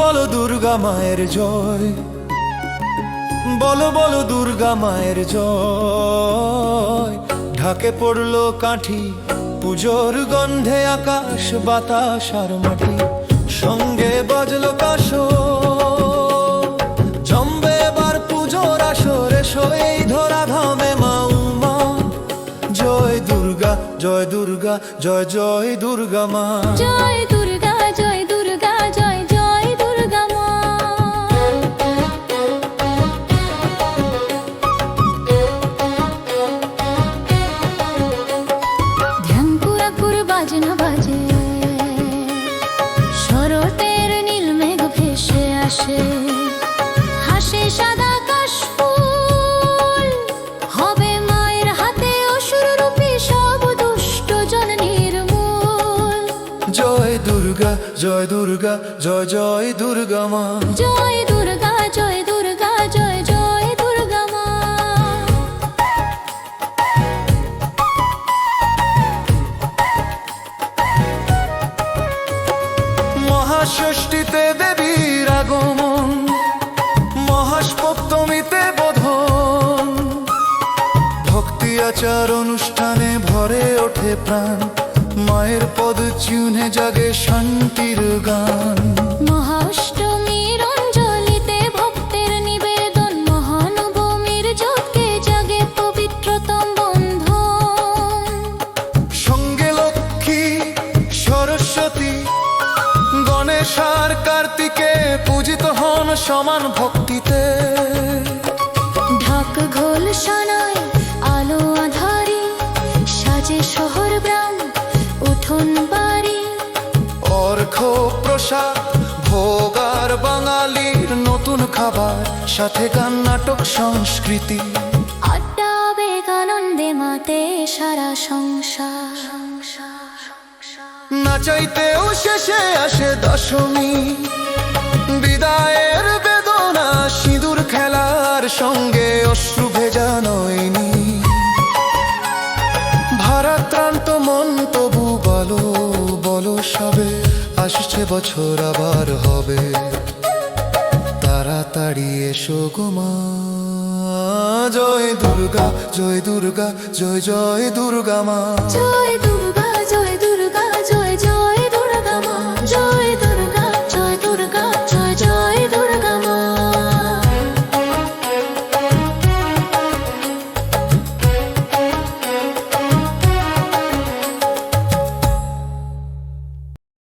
বলো দুর্গা মায়ের জয়। বলো বলো দুর্গা মায়ের জয়। ঢাকে পড়ল কাঠি, পুজোর গন্ধে আকাশ, বাতাস আর মাটি। সঙ্গে বাজলো কাশো জম্বে এবার পুজোর আসর, এসো এই ধরা ধামে মাউমা। জয় দুর্গা জয় দুর্গা, জয় জয় দুর্গা মা। জয় জয় দুর্গা জয় দুর্গা জয় জয় দুর্গা মা। জয় দুর্গা জয় দুর্গা জয় জয় দুর্গা মা। মহাষষ্ঠীতে দেবীর আগমন মহাসপ্তমীতে বোধন। ভক্তি আচার অনুষ্ঠানে ভরে ওঠে প্রাণ। মায়ের পদ চিহ্নে জাগে শান্তির গান। মহাষ্টমীর অঞ্জলিতে ভক্তের নিবেদন মহানবমীর যোগে জাগে পবিত্রতম বন্ধন। সঙ্গে লক্ষ্মী সরস্বতী গণেশ আর কার্তিকে পূজিত হন সমান ভক্তিতে। প্রসাদ ভোগার বাঙালির নতুন খাবার সাথে গান নাটক সংস্কৃতি। আড্ডা বেগ আনন্দে মাতে সারা সংসার। নাচাইতেও শেষে আসে দশমী। বিদায়ের বেদনা সিঁদুর খেলার সঙ্গে অশ্রু ভেজা নয়নি। ভারাক্রান্ত মন তবু বলো বলো সবে। আসছে বছর আবার হবে। তাড়াতাড়ি এসো গোমা জয় দুর্গা জয় দুর্গা, জয় জয় দুর্গা মা। জয়